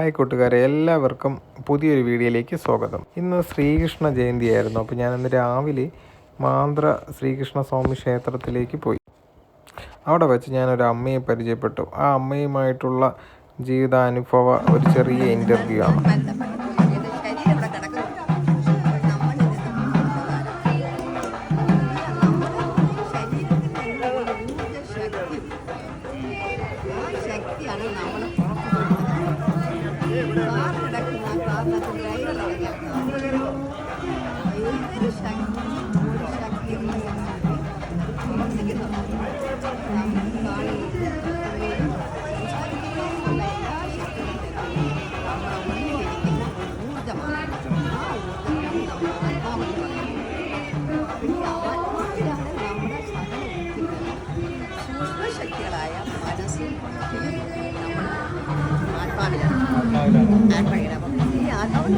Hi കൂട്ടുകാരെ എല്ലാവർക്കും പുതിയൊരു വീഡിയോയിലേക്ക് സ്വാഗതം. ഇന്ന് ശ്രീകൃഷ്ണ ജയന്തിയായിരുന്നു. അപ്പോൾ ഞാനിന്ന് രാവിലെ മാന്ത്ര ശ്രീകൃഷ്ണ സ്വാമി ക്ഷേത്രത്തിലേക്ക് പോയി. അവിടെ വെച്ച് ഞാനൊരു അമ്മയെ പരിചയപ്പെട്ടു. ആ അമ്മയുമായിട്ടുള്ള ജീവിതാനുഭവ ഒരു ചെറിയ ഇന്റർവ്യൂ ആണ്. ആത്മാവിലാണ് അപ്പം ഈ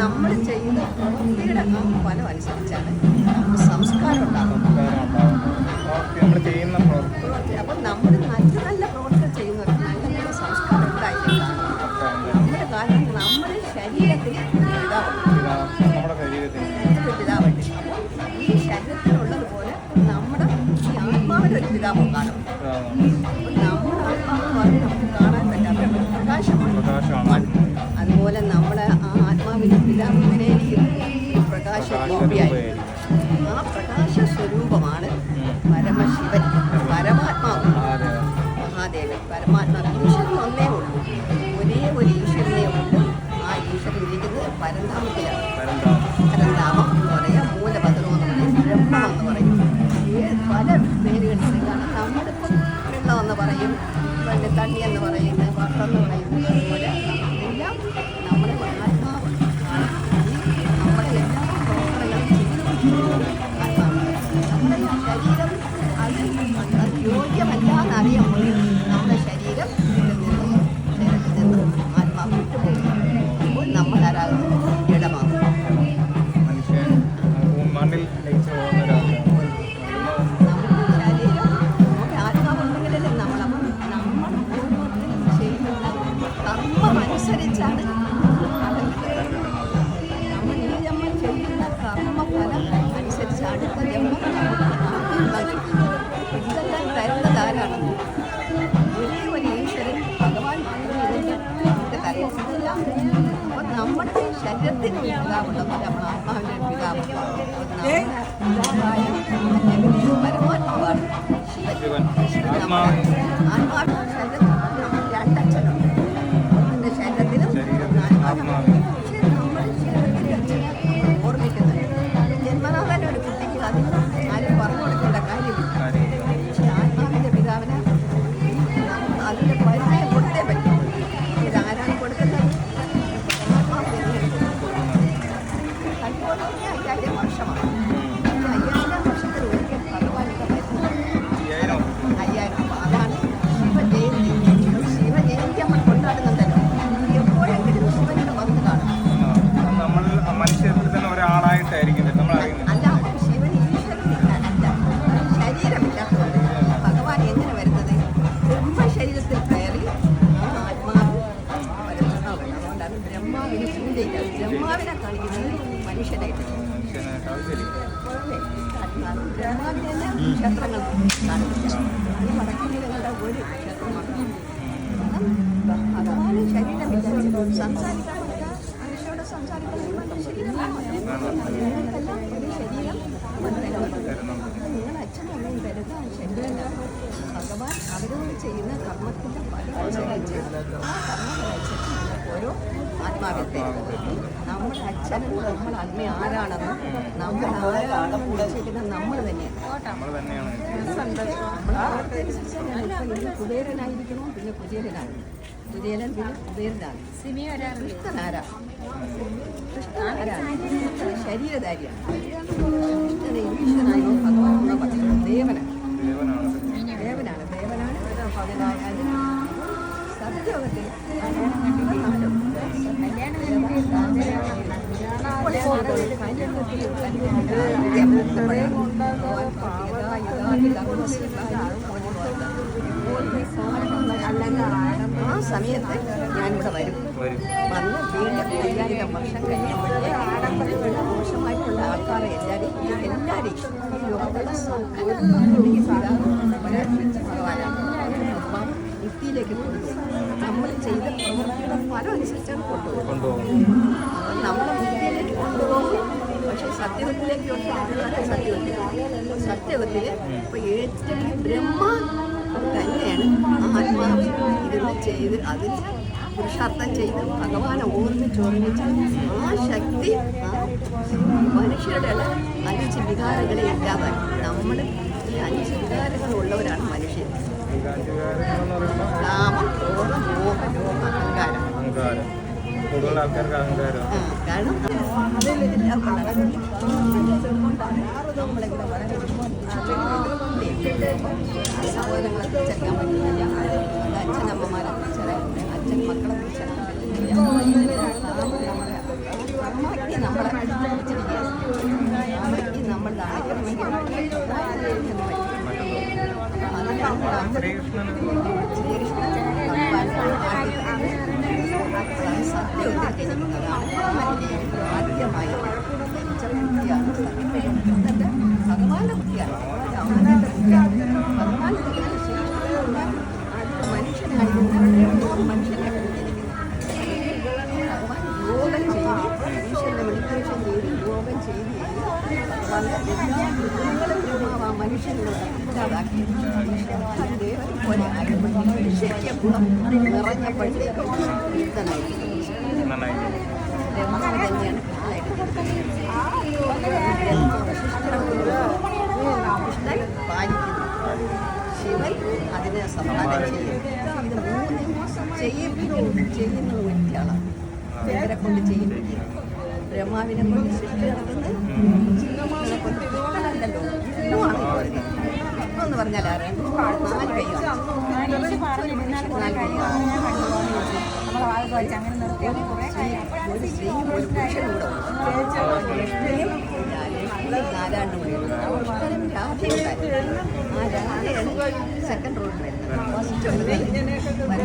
നമ്മൾ ചെയ്യുന്ന പ്രവൃത്തിയുടെ ഫലം അനുസരിച്ചാണ് നമുക്ക് സംസ്കാരം ഉണ്ടാകുന്നത്. അപ്പം നമ്മൾ നല്ല നല്ല പ്രവർത്തനം ചെയ്യുന്നവർക്ക് നല്ല നല്ല സംസ്കാരം ഉണ്ടായിട്ടാണ് നമ്മുടെ കാരണം നമ്മുടെ ശരീരത്തിൽ പിതാവുണ്ട് പിതാവുണ്ട്. അപ്പോൾ ഈ ശരീരത്തിലുള്ളതുപോലെ നമ്മുടെ ഈ ആത്മാവിന്റെ ഒരു പിതാവും കാണും. പ്രകാശ ഗോപിയായി ആ പ്രകാശ സ്വരൂപമാണ് പരമശിവൻ പരമാത്മാവ്. മഹാദേവൻ പരമാത്മാവ്. തരുന്നത് ആരാണ് ഒരേ ഒരു ഈശ്വരൻ ഭഗവാൻ ഇതിന്റെ ഇത് തരുന്നു ഇതെല്ലാം അപ്പം നമ്മുടെ ശരീരത്തിന് ഒരു പിതാവുണ്ടെന്ന് നമ്മൾ ആത്മാവിന്റെ ഒരു പിതാവ് നമ്മുടെ പിതാവായ പരമാത്മാവാണ് ശിവൻ ആത്മാവിന്റെ ശരീരത്തിൽ കാണിക്കുന്നത് മനുഷ്യനായിട്ട് ക്ഷേത്രങ്ങൾ കാണിക്കില്ല ഈ വടക്കിനികളുടെ ഒരു ക്ഷേത്രമാണ് ഭഗവാന് ശരീരമില്ല സംസാരിക്കാൻ മനുഷ്യരോട് സംസാരിക്കാൻ ശരീരം നിങ്ങൾക്കെല്ലാം ഒരു ശരീരം നിങ്ങൾ അച്ഛനും അമ്മയും തരുന്ന ശരീരം ഭഗവാൻ ചെയ്യുന്ന കർമ്മത്തിന്റെ ഫലം അനുസരിച്ച് ആ ഓരോ ആത്മാവിൽ തരുന്നത് നമ്മുടെ അച്ഛനും നമ്മുടെ അമ്മ ആരാണെന്ന് നമ്മൾ ആരാണെന്ന് വിളിച്ചിരിക്കുന്നത് നമ്മൾ തന്നെയാണ്. നമ്മൾ തന്നെയാണ്. നമ്മൾ കുബേരനായിരിക്കണോ പിന്നെ കുചേരനാണ് കുചേരൻ പിന്നെ കുബേരനാണ്. കൃഷ്ണൻ ആരാണ് ശരീരധാരിയാണ്. കൃഷ്ണനെ ഈശ്വരനായോ ഭഗവാനോ പറയുന്നത് ദേവനാണ്. ദേവനാണ്. ദേവനാണ്. ഭഗവാനായത് സത്യവത്തിൽ ആ സമയത്ത് ഞാനിവിടെ വരും. വന്ന് അയ്യായിരം വർഷം കഴിയുമ്പോഴേ മോശമായിട്ടുള്ള ആൾക്കാരെ എല്ലാവരും എല്ലാവരെയും ഈ ലോകത്തുള്ള ഭഗവാനാണ്. അപ്പം യുക്തിയിലേക്ക് കൊണ്ടുപോകും. നമ്മൾ ചെയ്ത പ്രവൃത്തിയുടെ ഫലം അനുസരിച്ചാണ് കൊണ്ടുപോകുന്നത് അപ്പം നമ്മളെ ബുദ്ധിയിലേക്ക് കൊണ്ടുപോകും. പക്ഷേ സത്യവത്തിലേക്ക് കൊണ്ടുപോകാൻ സത്യവത്തിൽ സത്യവത്തിൽ ഇപ്പൊ ഏറ്റവും ബ്രഹ്മ തന്നെയാണ് ആത്മാവ് ഇരുന്ന് ചെയ്ത് അതിന് പുരുഷാർത്ഥം ചെയ്ത് ഭഗവാനെ ഓർമ്മിച്ച് ഓർമ്മിച്ച് ആ ശക്തി മനുഷ്യരുടെ അഞ്ച് വികാരങ്ങളെ ഇല്ലാതാക്കി. നമ്മൾ ഈ അഞ്ച് വികാരങ്ങളുള്ളവരാണ് മനുഷ്യൻ കാമം ക്രോധം മോഹം അഹങ്കാരം. കാരണം അതിലെല്ലാം ചേർക്കാൻ വളരെ പോലെ നന്നായി ബ്രഹ്മാവ് തന്നെയാണ് കൃഷ്ണൻ പാലിക്കുന്നു ശിവൻ അതിനെ സമ്മാനം ചെയ്യും ഇത് മൂന്നും ചെയ്യിപ്പിക്കുന്നു ചെയ്യുന്ന വ്യക്തിയാണ് ഇവരെ കൊണ്ട് ചെയ്യുന്നത് ബ്രഹ്മാവിനെ കൊണ്ട് സൃഷ്ടി നടത്തുന്നത് ജീവികളെ എന്ന് പറഞ്ഞാൽ ആരാണ് നാല് കൈയാണ്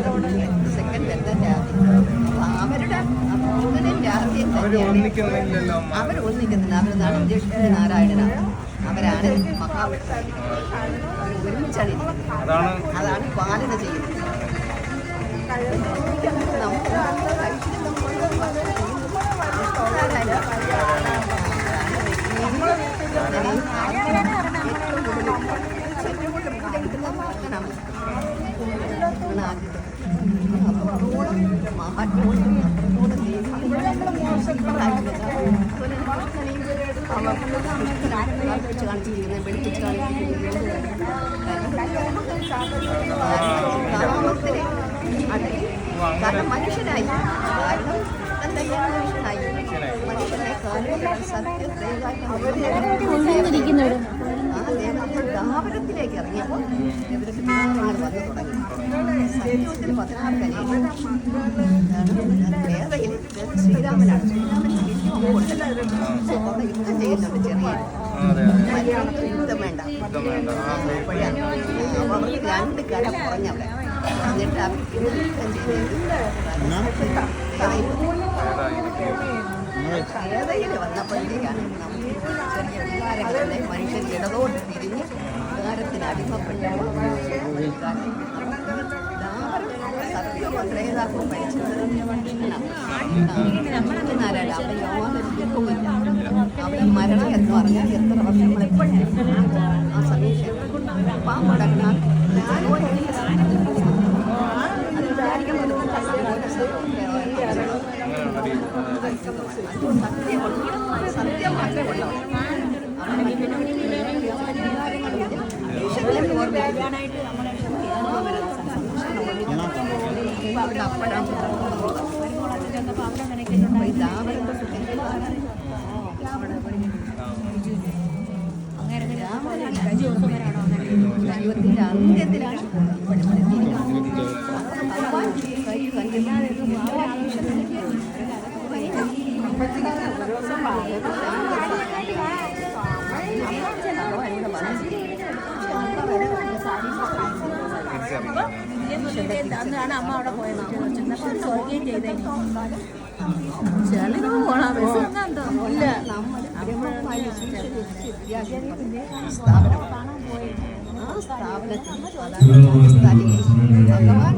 റോഡിൽ സെക്കൻഡ് അവർ ഒന്നിക്കുന്നില്ല അവരാണ് ലക്ഷ്മി നാരായണനാണ് അവരാണ് മഹാവിഷ്ണു അവർ ഒരുമിച്ചാണ് അതാണ് അതാണ് പാലന ചെയ്യുന്നത്. നമുക്ക് ഐശ്വര്യം കാണിച്ചിരിക്കുന്നത് കാരണം മനുഷ്യനായി കാരണം മനുഷ്യനായി മനുഷ്യനെ ഇറങ്ങിയപ്പോൾ പതിനാറ് വേദയിൽ ശ്രീരാമനാണ് ശ്രീരാമൻ വലിയ കൊടുത്തില്ല യുദ്ധം ചെയ്യുന്നുണ്ട് ചെറിയ യുദ്ധം വേണ്ട അപ്പോഴാണ് അവർക്ക് രണ്ട് കര കുറഞ്ഞവിടെ എന്നിട്ട് അവർക്ക് യുദ്ധം ചെയ്ത് ഏതയിൽ വന്നപ്പോഴത്തേക്കാണ് നമുക്ക് ചെറിയ വികാരങ്ങളെ മനുഷ്യൻ ഇടതോട്ട് തിരിഞ്ഞ് വികാരത്തിന് അടിമപ്പെട്ടപ്പോൾ സത്യവും ത്രേതാക്കും പഠിച്ചത് മനുഷ്യനാണ് നാരായണ അവിടെ യോഗമില്ല അവിടെ മരണം എന്ന് പറഞ്ഞാൽ എത്ര നമ്മൾ എപ്പോഴും ആ സമീക്ഷ പാമ്പടക്കണം സത്യം മാത്രമേ ഉള്ളൂ അവിടെ അപ്പഴാണ് ദൈവത്തിന്റെ അന്ത്യത്തിലാണ് ഭഗവാൻ കൈ കണ്ടില്ലാതെ അന്നാണ് അമ്മ അവിടെ പോയത് ചെന്നപ്പോൾ സ്വർഗീയം ചെയ്തേ ചെളിന് പോണ ബസ് എങ്ങാണ്ടോ ഇല്ല ഭഗവാൻ